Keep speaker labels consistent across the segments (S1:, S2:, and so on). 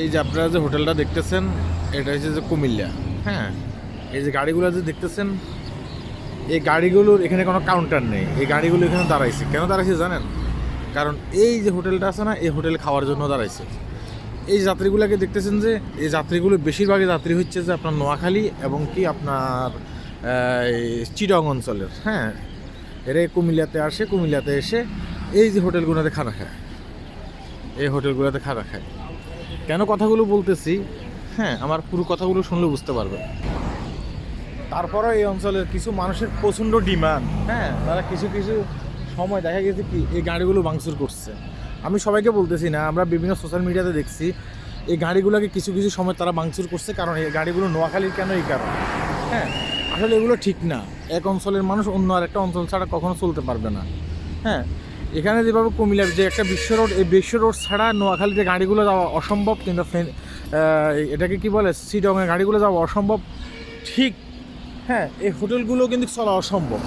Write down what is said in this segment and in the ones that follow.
S1: এই যে আপনারা যে হোটেলটা দেখতেছেন, এটা হচ্ছে যে কুমিল্লা হ্যাঁ? এই যে গাড়িগুলো যে দেখতেছেন, এই গাড়িগুলোর এখানে কোনো কাউন্টার নেই। এই গাড়িগুলো এখানে দাঁড়াইছে। কেন দাঁড়াইছে জানেন? কারণ এই যে হোটেলটা আছে না, এই হোটেল খাওয়ার জন্য দাঁড়াইছে। এই যাত্রীগুলোকে দেখতেছেন যে, এই যাত্রীগুলো বেশিরভাগই যাত্রী হচ্ছে যে আপনার নোয়াখালী এবং কি আপনার চিটং অঞ্চলের হ্যাঁ? এরা কুমিল্লাতে আসে, কুমিল্লাতে এসে এই যে হোটেলগুলোতে খানা খায়। এই হোটেলগুলোতে খানা খায়। কেন কথাগুলো বলতেছি? হ্যাঁ আমার পুরো কথাগুলো শুনলে বুঝতে পারবে। তারপরে এই অঞ্চলের কিছু মানুষের প্রচণ্ড ডিমান্ড। হ্যাঁ তারা কিছু কিছু সময় দেখা গেছে কি এই গাড়িগুলো ভাঙচুর করছে। আমি সবাইকে বলতেছি না আমরা বিভিন্ন সোশ্যাল মিডিয়াতে দেখছি এই গাড়িগুলোকে কিছু কিছু সময় তারা ভাঙচুর করছে কারণ এই গাড়িগুলো নোয়াখালীর কেন এই কারণ? হ্যাঁ আসলে এগুলো ঠিক না। এক অঞ্চলের মানুষ অন্য আর একটা অঞ্চল ছাড়া কখনো চলতে পারবে না। হ্যাঁ এখানে যেভাবে কুমিল্লার যে একটা বিশ্ব রোড, এই বিশ্ব রোড ছাড়া নোয়াখালীতে গাড়িগুলো যাওয়া অসম্ভব, কিন্তু এটাকে কি বলে সিডংয়ে গাড়িগুলো যাওয়া অসম্ভব। ঠিক হ্যাঁ এই হোটেলগুলো কিন্তু চলা অসম্ভব।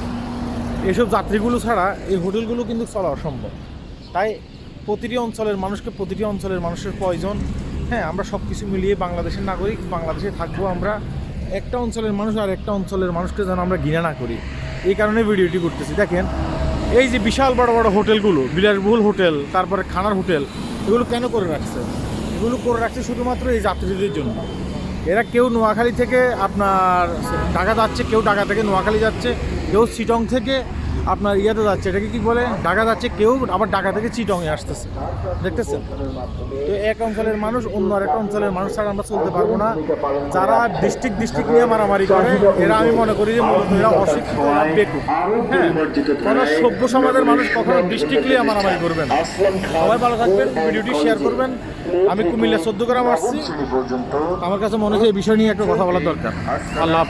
S1: এসব যাত্রীগুলো ছাড়া এই হোটেলগুলো কিন্তু চলা অসম্ভব। তাই প্রতিটি অঞ্চলের মানুষকে প্রতিটি অঞ্চলের মানুষের প্রয়োজন। হ্যাঁ আমরা সব কিছু মিলিয়ে বাংলাদেশের নাগরিক, বাংলাদেশে থাকব আমরা। একটা অঞ্চলের মানুষ আর একটা অঞ্চলের মানুষকে যেন আমরা ঘৃণা না করি। এই কারণে ভিডিওটি করতেছি। দেখেন এই যে বিশাল বড় বড় হোটেলগুলো, বিলাসবহুল হোটেল, তারপরে খানার হোটেল, এগুলো কেন করে রাখছে? এগুলো করে রাখছে শুধুমাত্র এই যাত্রীদের জন্য। এরা কেউ নোয়াখালী থেকে আপনার ঢাকা যাচ্ছে, কেউ ঢাকা থেকে নোয়াখালী যাচ্ছে, কেউ শিটং থেকে আপনার ইয়েতে যাচ্ছে, এটাকে কি বলে? ঢাকা যাচ্ছে, কেউ আবার ঢাকা থেকে চিটংয়ে আসতেছে। দেখতেছেন? তো এক অঞ্চলের মানুষ অন্য আরেকটা অঞ্চলের মানুষ ছাড়া আমরা চলতে পারব না। যারা ডিস্ট্রিক্ট ডিস্ট্রিক্ট নিয়ে মারামারি করে, এরা আমি মনে করি যে মূলত এরা অশিক্ষিত না, বেকুব। হ্যাঁ কোনো সভ্য সমাজের মানুষ কখনো ডিস্ট্রিক্ট নিয়ে মারামারি করবে না। সবাই ভালো থাকবেন, ভিডিওটি শেয়ার করবেন। আমি কুমিল্লা চোদ্দ গ্রাম আসছি আমার কাছে মনে হচ্ছে এই বিষয় নিয়ে একটা কথা বলার দরকার। আল্লাহ